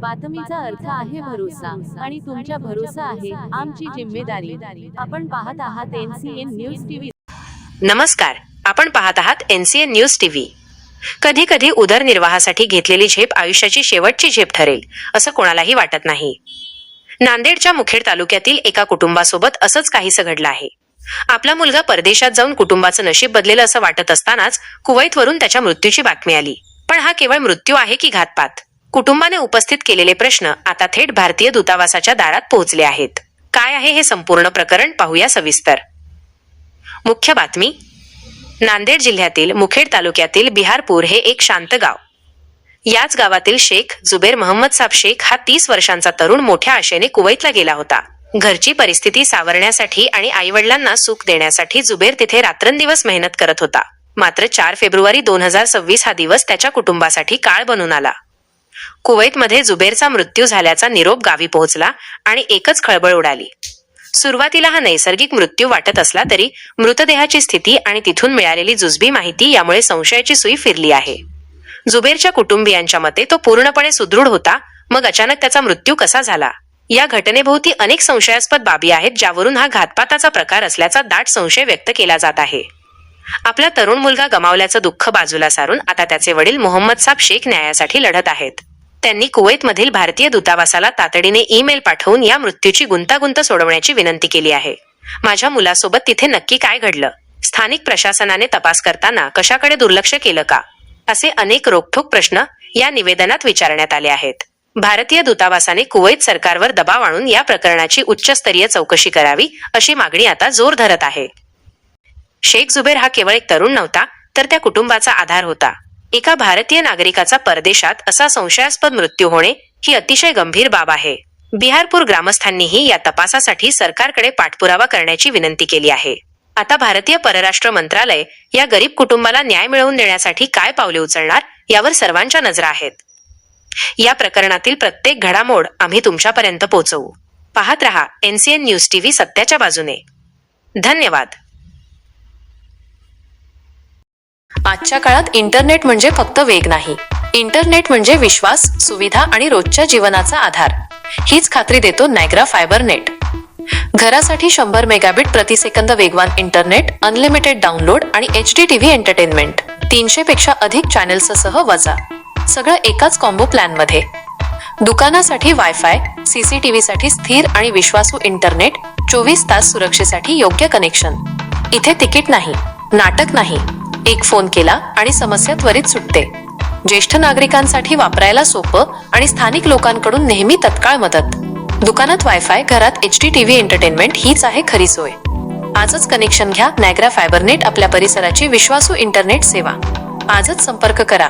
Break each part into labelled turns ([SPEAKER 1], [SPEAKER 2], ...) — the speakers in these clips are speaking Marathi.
[SPEAKER 1] बातमीचा अर्थ आहे भरोसा आणि तुमच्या भरोसा आहे आमची जिम्मेदारी. आपण पाहत आहात एनसीएन न्यूज टीव्ही.
[SPEAKER 2] नमस्कार. आपण पाहत आहात एनसीएन न्यूज टीव्ही. कधी कधी उदरनिर्वाहासाठी घेतलेली झेप आयुष्याची शेवटची झेप ठरेल असं कोणालाही वाटत नाही. नांदेडच्या मुखेड तालुक्यातील एका कुटुंबासोबत असंच काहीसं घडलं आहे. आपला मुलगा परदेशात जाऊन कुटुंबाचं नशीब बदलेलं असं वाटत असतानाच कुवैतवरून त्याच्या मृत्यूची बातमी आली. पण हा केवळ मृत्यू आहे की घातपात? कुटुंबाने उपस्थित केलेले प्रश्न आता थेट भारतीय दूतावासाच्या दारात पोहोचले आहेत. काय आहे हे संपूर्ण प्रकरण पाहूया सविस्तर. मुख्य बातमी. नांदेड जिल्ह्यातील मुखेड तालुक्यातील बिहारपूर हे एक शांत गाव. याच गावातील शेख जुबेर महम्मद साब शेख हा तीस वर्षांचा तरुण मोठ्या आशेने कुवैतला गेला होता. घरची परिस्थिती सावरण्यासाठी आणि आईवडिलांना सुख देण्यासाठी जुबेर तिथे रात्रंदिवस मेहनत करत होता. मात्र चार फेब्रुवारी दोन हजार सव्वीस हा दिवस त्याच्या कुटुंबासाठी काळ बनून आला. कुवैतमध्ये जुबेरचा मृत्यू झाल्याचा निरोप गावी पोहोचला आणि एकच खळबळ उडाली. सुरुवातीला हा नैसर्गिक मृत्यू वाटत असला तरी मृतदेहाची स्थिती आणि तिथून मिळालेली जुजबी माहिती यामुळे संशयाची सुई फिरली आहे. जुबेरच्या कुटुंबियांच्या मते तो पूर्णपणे सुदृढ होता मग अचानक त्याचा मृत्यू कसा झाला? या घटनेभोवती अनेक संशयास्पद बाबी आहेत ज्यावरून हा घातपाताचा प्रकार असल्याचा दाट संशय व्यक्त केला जात आहे. आपला तरुण मुलगा गमावल्याचं दुःख बाजूला सारून आता त्याचे वडील मोहम्मद साब शेख न्यायासाठी लढत आहेत. त्यांनी कुवैतमधील भारतीय दूतावासाला तातडीने ईमेल पाठवून या मृत्यूची गुंतागुंत सोडवण्याची विनंती केली आहे. माझ्या मुलासोबत तिथे नक्की काय घडलं? स्थानिक प्रशासनाने तपास करताना कशाकडे दुर्लक्ष केलं का? असे अनेक रोखठोक प्रश्न या निवेदनात विचारण्यात आले आहेत. भारतीय दूतावासाने कुवैत सरकारवर दबाव आणून या प्रकरणाची उच्चस्तरीय चौकशी करावी अशी मागणी आता जोर धरत आहे. शेख जुबेर हा केवळ एक तरुण नव्हता तर त्या कुटुंबाचा आधार होता. एका भारतीय नागरिकाचा परदेशात असा संशयास्पद मृत्यू होणे ही अतिशय गंभीर बाब आहे. बिहारपूर ग्रामस्थांनीही या तपासासाठी सरकारकडे पाठपुरावा करण्याची विनंती केली आहे. आता भारतीय परराष्ट्र मंत्रालय या गरीब कुटुंबाला न्याय मिळवून देण्यासाठी काय पावले उचलणार यावर सर्वांच्या नजरा आहेत. या प्रकरणातील प्रत्येक घडामोड आम्ही तुमच्यापर्यंत पोहोचवू पाहत रहा एनसीएन न्यूज टीव्ही सत्याच्या बाजूने. धन्यवाद. आजच्या काळात इंटरनेट म्हणजे फक्त वेग नाही. इंटरनेट म्हणजे विश्वास सुविधा आणि रोजच्या जीवनाचा आधार. हीच खात्री देतो नायग्रा फायबर नेट घरासाठी शंभर मेगाबिट प्रतिसेकंद वेगवान इंटरनेट अनलिमिटेड डाउनलोड आणि एच डी टीव्ही एंटरटेनमेंट. तीनशे पेक्षा अधिक चॅनेल्ससह वजा. सगळं एकाच कॉम्बो प्लॅनमध्ये दुकानासाठी वायफाय सीसीटीव्ही साठी स्थिर आणि विश्वासू इंटरनेट चोवीस तास सुरक्षेसाठी योग्य कनेक्शन. इथे तिकीट नाही नाटक नाही. एक फोन केला आणि समस्या त्वरित सुटते ज्येष्ठ नागरिकांसाठी वापरायला सोपं आणि स्थानिक लोकांकडून नेहमी तत्काळ मदत दुकानात वायफाय घरात एच डी टीव्ही एंटरटेनमेंट हीच आहे खरी सोय आजच कनेक्शन घ्या नॅग्रा फायबरनेट आपल्या परिसराची विश्वासू इंटरनेट सेवा आजच संपर्क करा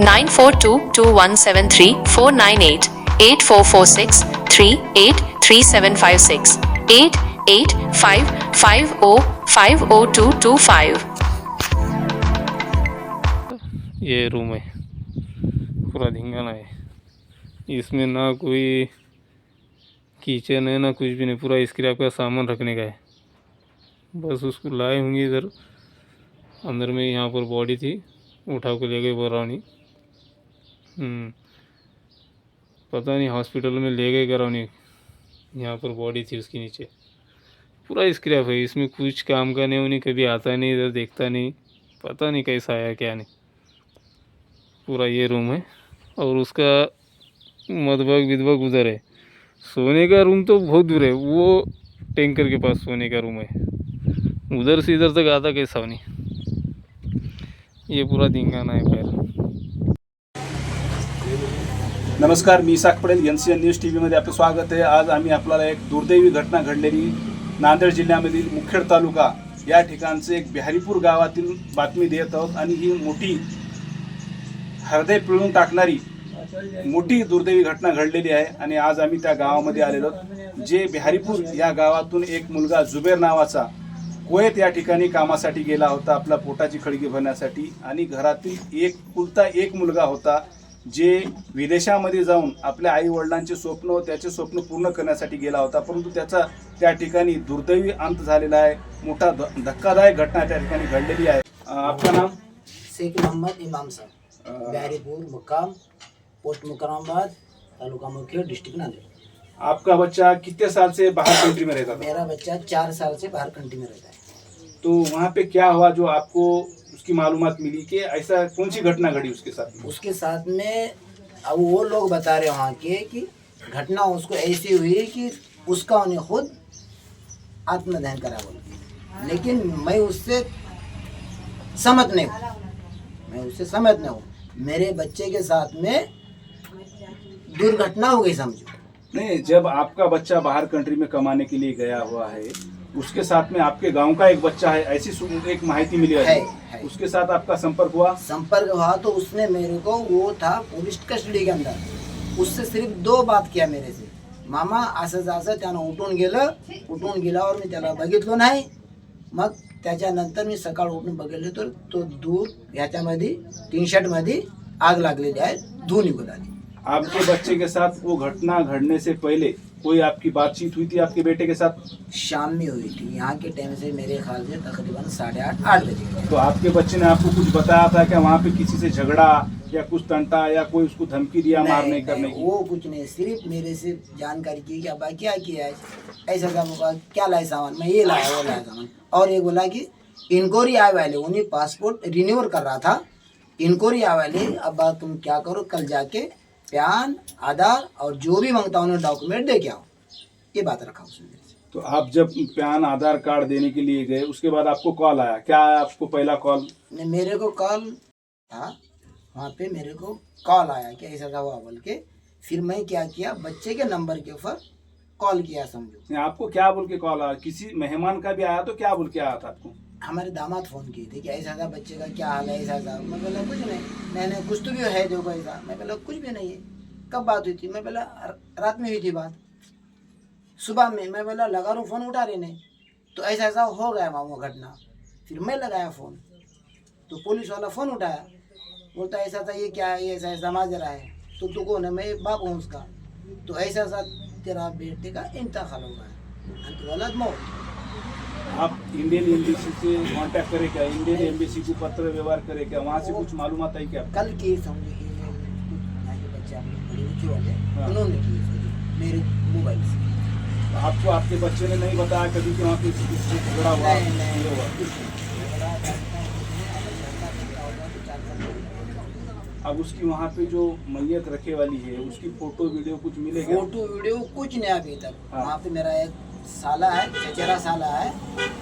[SPEAKER 2] nine four two two one seven three four nine eight eight four four six three eight three seven five six eight eight five five O five O two two five
[SPEAKER 3] ये रूम है। पूरा धिंगाना है। इसमें ना कोई किचन है, ना कुछ भी नहीं। पूरा इसके लिए आपका सामान रखने का है। बस उसको लाए होंगे इधर। अंदर में यहाँ पर बॉडी थी। उठा के ले गए बरौनी पता नहीं हॉस्पिटल में ले गए करौनी यहाँ पर बॉडी थी उसके नीचे। पूरा स्क्रैप है इसमें कुछ काम का नहीं उन्हें कभी आता नहीं, इधर देखता नहीं। पता नहीं कैसा आया क्या नहीं। पूरा ये रूम है और उसका मधबग विधबग उधर है। सोने का रूम तो बहुत दूर है वो टैंकर के पास सोने का रूम है। उधर से इधर तक आता कैसा नहीं। ये पूरा दिंगाना है पैर
[SPEAKER 4] नमस्कार मी साख Patel N C N news T व्हीमध्ये आपलं स्वागत आहे. आज आम्ही आपल्याला एक दुर्दैवी घटना घडलेली नांदेड जिल्ह्यामधील मुखेड तालुका या ठिकाणचे एक बिहारीपूर गावातील बातमी देत आहोत आणि ही मोठी हृदय पिळून टाकणारी मोठी दुर्दैवी घटना घडलेली आहे आणि आज आम्ही त्या गावामध्ये आलेलो. जे बिहारीपूर या गावातून एक मुलगा जुबेर नावाचा कोयत या ठिकाणी कामासाठी गेला होता आपला पोटाची खळगी भरण्यासाठी. आणि घरातील एक कुलता एक मुलगा होता जे विदेशामध्ये जाऊन आपल्या आई वडिलांचे स्वप्न त्याचे स्वप्न पूर्ण करण्यासाठी गेला होता. परंतु त्याचा त्या ठिकाणी दुर्दैवी अंत झालेला आहे. मोठा ध- धक्कादायक घटना त्या ठिकाणी घडलेली आहे. आपलं नाम?
[SPEAKER 5] शेख मोहम्मद इमाम साहब. बिहारीपुर मुकाम पोस्ट मुकराबाद तालुका मुख्य डिस्ट्रिक्ट नांदेड़।
[SPEAKER 4] आपका बच्चा कितने साल से बाहर कंट्री में रहता था?
[SPEAKER 5] मेरा बच्चा चार साल से बाहर कंट्री में रहता है।
[SPEAKER 4] तो वहाँ पे क्या हुआ जो आपको उसकी मालूम मिली कि ऐसा कौन सी घटना घड़ी उसके साथ
[SPEAKER 5] उसके साथ में अब वो लोग बता रहे वहाँ के कि घटना उसको ऐसी हुई कि उसका उन्हें खुद आत्मदहन करा बोल। लेकिन मैं उससे समझ नहीं हूँ। मैं उससे समझ नहीं हूँ। मेरे बच्चे के साथ में दुर्घटना हो गई समझो।
[SPEAKER 4] नहीं जब आपका बच्चा बाहर कंट्री में कमाने के लिए गया हुआ है उसके साथ में आपके गाँव का एक बच्चा है ऐसी एक माहिती मिली
[SPEAKER 5] है, है।
[SPEAKER 4] उसके साथ आपका संपर्क हुआ?
[SPEAKER 5] संपर्क हुआ तो उसने मेरे को वो था पुलिस कस्टडी के अंदर। उससे सिर्फ़ दो बात किया मेरे से। मामा असं त्यानं उठून गेलं उठून गेल्यावर मी त्याला बघितलं नाही. मग त्याच्यानंतर मी सकाळ उठून बघितलं तर तो धूर ह्याच्यामध्ये टी शर्टमध्ये आग लागलेली आहे धूळ निघून आली.
[SPEAKER 4] आपके बच्चे के साथ वो घटना घटने से पहले कोई आपकी बातचीत हुई थी आपके बेटे के साथ?
[SPEAKER 5] शाम में हुई थी। यहाँ के टाइम से मेरे ख्याल से तकरीबन साढ़े आठ आठ बजे
[SPEAKER 4] तो आपके बच्चे ने आपको कुछ बताया था क्या वहाँ पे किसी से झगड़ा या कुछ तंटा या कोई उसको धमकी दिया नहीं, मारने
[SPEAKER 5] नहीं,
[SPEAKER 4] करने की?
[SPEAKER 5] वो कुछ नहीं सिर्फ़ मेरे से जानकारी की कि अब्बा क्या किया है। ऐसा था बोला क्या लाए सामान? मैं ये लाया वो लाया सामान। और ये बोला कि इंक्वायरी आए वाले उन्हें पासपोर्ट रिन्यूअल कर रहा था। इंक्वायरी आए वाले अब्बा तुम क्या करो कल जाके प्यान आधार और जो भी माँगता हूँ उन्हें डॉक्यूमेंट दे के आओ। ये बात रखा उसने
[SPEAKER 4] तो आप जब पैन आधार कार्ड देने के लिए गए उसके बाद आपको कॉल आया? क्या आया आपको पहला कॉल?
[SPEAKER 5] नहीं मेरे को कॉल था वहाँ पे मेरे को कॉल आया कि ऐसा था हुआ बोल के। फिर मैं क्या किया बच्चे के नंबर के ऊपर कॉल किया समझो।
[SPEAKER 4] आपको क्या बोल के कॉल आया? किसी मेहमान का भी आया तो क्या बोल के आया था आपको?
[SPEAKER 5] हमारे दामाद फ़ोन किए थे कि ऐसा था बच्चे का क्या हाल है, ऐसा था मैं बोला, कुछ नहीं नहीं नहीं कुछ तो भी है जो ऐसा। मैं बोला, कुछ भी नहीं है। कब बात हुई थी? मैं बोला रात में हुई थी बात। सुबह में। मैं बोला लगा रू फ़ोन, उठा रहे नहीं तो ऐसा ऐसा हो गया वहाँ, वो घटना। फिर मैं लगाया फ़ोन। तो पुलिस वाला फ़ोन उठाया। बोलता, ऐसा था ये क्या है? ये ऐसा ऐसा माज रहा है। तो तू कौन है मैं बाप हूँ उसका। तो ऐसा ऐसा तेरा बेटे का इंतकाल हो गया। अंत गलत मौत।
[SPEAKER 4] आप इंडियन एम्बेसी से कांटेक्ट करे क्या इंडियन एम्बेसी को पत्र व्यवहार करे क्या वहाँ से कुछ मालूम आई क्या
[SPEAKER 5] कल की
[SPEAKER 4] हाँ।
[SPEAKER 5] उन्होंने मेरे मोबाइल से
[SPEAKER 4] आपको आपके बच्चे ने नहीं बताया कभी कि वहाँ पे किसी झगड़ा हुआ। ये हुआ
[SPEAKER 5] हूँ तो।
[SPEAKER 4] अब उसकी वहाँ पे जो मैयत रखे वाली है उसकी फ़ोटो वीडियो कुछ मिलेगा
[SPEAKER 5] फ़ोटो वीडियो कुछ नहीं अभी तक
[SPEAKER 4] हाँ।
[SPEAKER 5] वहाँ पे मेरा एक साला है चचेरा साला है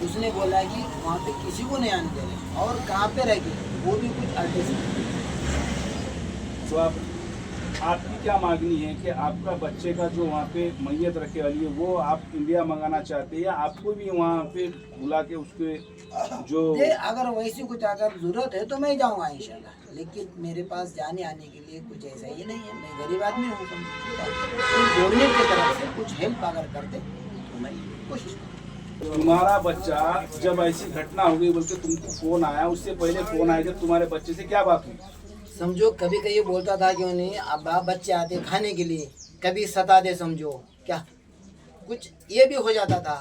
[SPEAKER 5] उसने बोला कि वहाँ पे किसी को नहीं आने दे रहे। और कहाँ पे रह गए? वो भी कुछ नहीं
[SPEAKER 4] तो आप आपकी क्या मांगनी है कि आपका बच्चे का जो वहाँ पे मैयत रखे वाली है वो आप इंडिया मंगाना चाहते हैं या आपको भी वहाँ पे बुला के उसके जो
[SPEAKER 5] ये अगर वैसी कुछ अगर ज़रूरत है तो मैं जाऊँगा इंशाल्लाह। लेकिन मेरे पास जाने आने के लिए कुछ ऐसा ही नहीं है। मैं गरीब आदमी हूँ गवर्नमेंट की तरफ़ से कुछ हेल्प अगर करते कोशिश
[SPEAKER 4] तुम्हारा बच्चा जब ऐसी घटना हो गई बोल के तुमको फ़ोन आया उससे पहले फ़ोन आया जब तुम्हारे बच्चे से क्या बात हुई?
[SPEAKER 5] समझो कभी कभी बोलता था क्यों नहीं अब आप बच्चे आते खाने के लिए कभी सता दे समझो क्या? कुछ ये भी हो जाता था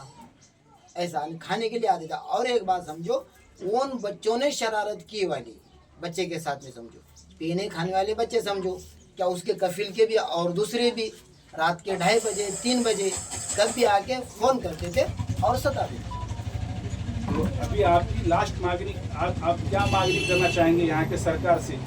[SPEAKER 5] ऐसा खाने के लिए आते था। और एक बात समझो उन बच्चों ने शरारत की वाली बच्चे के साथ में समझो। पीने खाने वाले बच्चे समझो क्या उसके कफिल के भी और दूसरे भी रात के ढाई बजे तीन बजे कब भी आके फ़ोन करते थे और सताते थे।
[SPEAKER 4] तो अभी आपकी लास्ट मांगनी आप, आप क्या मांगनी करना चाहेंगे यहाँ के सरकार से?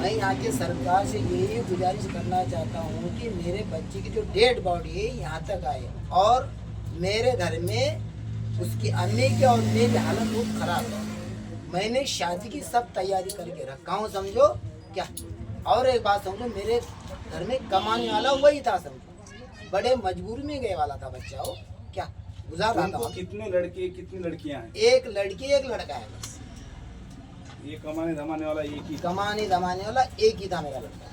[SPEAKER 5] मैं यहाँ के सरकार से यही गुजारिश करना चाहता हूँ कि मेरे बच्चे की जो डेड बॉडी है यहाँ तक आए और मेरे घर में उसकी अम्मी की और मेरी हालत बहुत ख़राब है। मैंने शादी की सब तैयारी करके रखा हूँ समझो क्या? और एक बात समझो मेरे घर में कमाने वाला वही था समझो। बड़े मजबूरी में गए वाला था बच्चा वो। क्या? गुजार रहा था
[SPEAKER 4] कितने लड़के कितनी लड़कियां हैं?
[SPEAKER 5] एक लड़की एक लड़का है बस।
[SPEAKER 4] ये कमाने धमाने वाला एक ही
[SPEAKER 5] कमाने दमाने वाला एक ही था मेरा लड़का।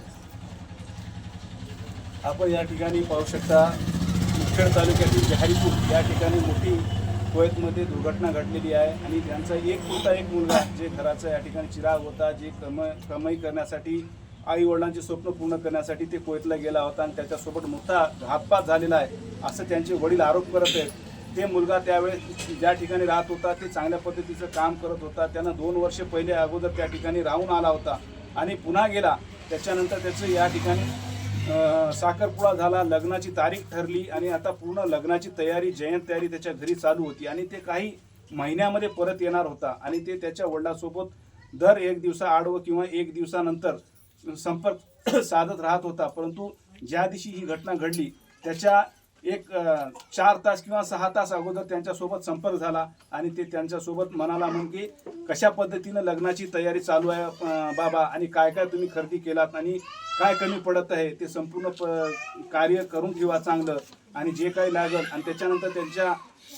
[SPEAKER 4] आपण या ठिकाणी पाहू शकता मुखेड तालुक्यातील जहारीपूर या ठिकाणी मोठी कोयतमध्ये दुर्घटना घडलेली आहे आणि त्यांचा एक पुरता एक मुलगा जे घराचा या ठिकाणी चिराग होता जे कम कमाई करण्यासाठी आई वडिलांचे स्वप्न पूर्ण करण्यासाठी ते कोयतला गेला होता आणि त्याच्यासोबत मोठा घातपात झालेला आहे असं त्यांचे वडील आरोप करत आहेत. ते मुलगा त्यावेळेस ज्या ठिकाणी राहत होता ते चांगल्या पद्धतीचं काम करत होता. त्यानं दोन वर्ष पहिले अगोदर त्या ठिकाणी राहून आला होता आणि पुन्हा गेला. त्याच्यानंतर त्याचं या ठिकाणी साखरपुडा झाला लग्नाची तारीख ठरली आणि आता पूर्ण लग्नाची तयारी जयंत तयारी त्याच्या घरी चालू होती आणि ते काही महिन्यामध्ये परत येणार होता आणि ते त्याच्या वडिलासोबत दर एक दिवसा आडवं किंवा एक दिवसानंतर संपर्क साधत राहत होता. परंतु ज्या दिवशी ही घटना घडली त्याच्या एक चार तास किंवा सहा तास अगोदर त्यांच्यासोबत संपर्क झाला आणि ते त्यांच्यासोबत म्हणाला म्हणून की कशा पद्धतीनं लग्नाची तयारी चालू आहे बाबा? आणि काय काय तुम्ही खरेदी केलात? आणि काय कमी पडत आहे? ते संपूर्ण प कार्य करून ठेवा चांगलं. आणि जे काही लागल. आणि त्याच्यानंतर त्यांच्या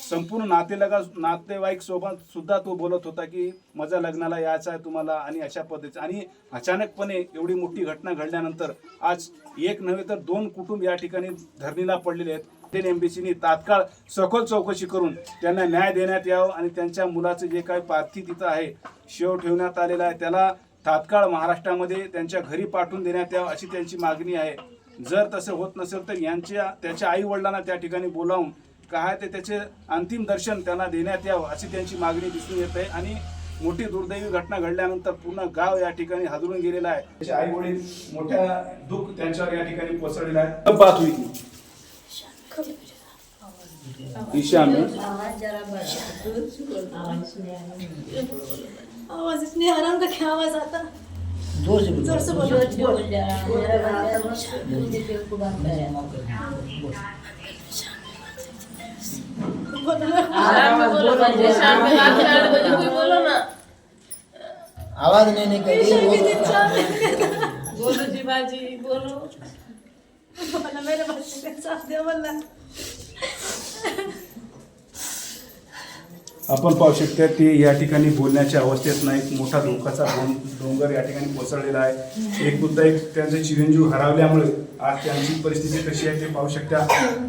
[SPEAKER 4] संपूर्ण नातेलगा नातेवाईक सोबत सुद्धा तो बोलत होता की माझ्या लग्नाला यायचं आहे तुम्हाला आणि अशा पद्धतीचं. आणि अचानकपणे एवढी मोठी घटना घडल्यानंतर आज एक नव्हे तर दोन कुटुंब या ठिकाणी धरणीला पडलेले आहेत. ते एमबीसीने तात्काळ सखोल चौकशी करून त्यांना न्याय देण्यात यावं आणि त्यांच्या मुलाचं जे काही पार्थिव तिथं आहे शेव ठेवण्यात आलेला आहे त्याला तात्काळ महाराष्ट्रामध्ये त्यांच्या घरी पाठवून देण्यात यावं अशी त्यांची मागणी आहे. जर तसं होत नसेल तर यांच्या त्याच्या आई वडिलांना त्या ठिकाणी बोलावून काय ते त्याचे अंतिम दर्शन त्यांना देण्यात यावं अशी त्यांची मागणी दिसून येत आहे. आणि मोठी दुर्दैवी घटना घडल्यानंतर पूर्ण गाव या ठिकाणी हादरून गेलेला आहे. त्याचे आई वडील मोठ्या दुःख त्यांच्यावर या ठिकाणी कोसळलेलं आहे. कब बात हुई थी ईशा में
[SPEAKER 6] आवाज इतनी आराम का क्या आवाज आता.
[SPEAKER 5] जोर से बोलो
[SPEAKER 6] जोर से बोलो. बोलो ना
[SPEAKER 5] आवाज नहीं निकल रही
[SPEAKER 6] बोलो जी बाजी बोलो बोला मेरे बच्चे के साथ दे बोला
[SPEAKER 4] आपण पाहू शकता ते या ठिकाणी बोलण्याच्या अवस्थेत नाही. मोठा धोकाचा डोंगर या ठिकाणी कोसळलेला आहे. एक मुद्दा एक त्यांचे चिरंजीव हरवल्यामुळे आज त्यांची परिस्थिती कशी आहे ते पाहू शकता.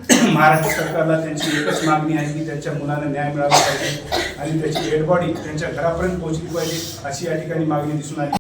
[SPEAKER 4] महाराष्ट्र सरकारला त्यांची एकच मागणी आहे की त्यांच्या मुलांना न्याय मिळाला पाहिजे आणि त्याची डेड बॉडी त्यांच्या घरापर्यंत पोहोचली पाहिजे अशी या ठिकाणी मागणी दिसून आली.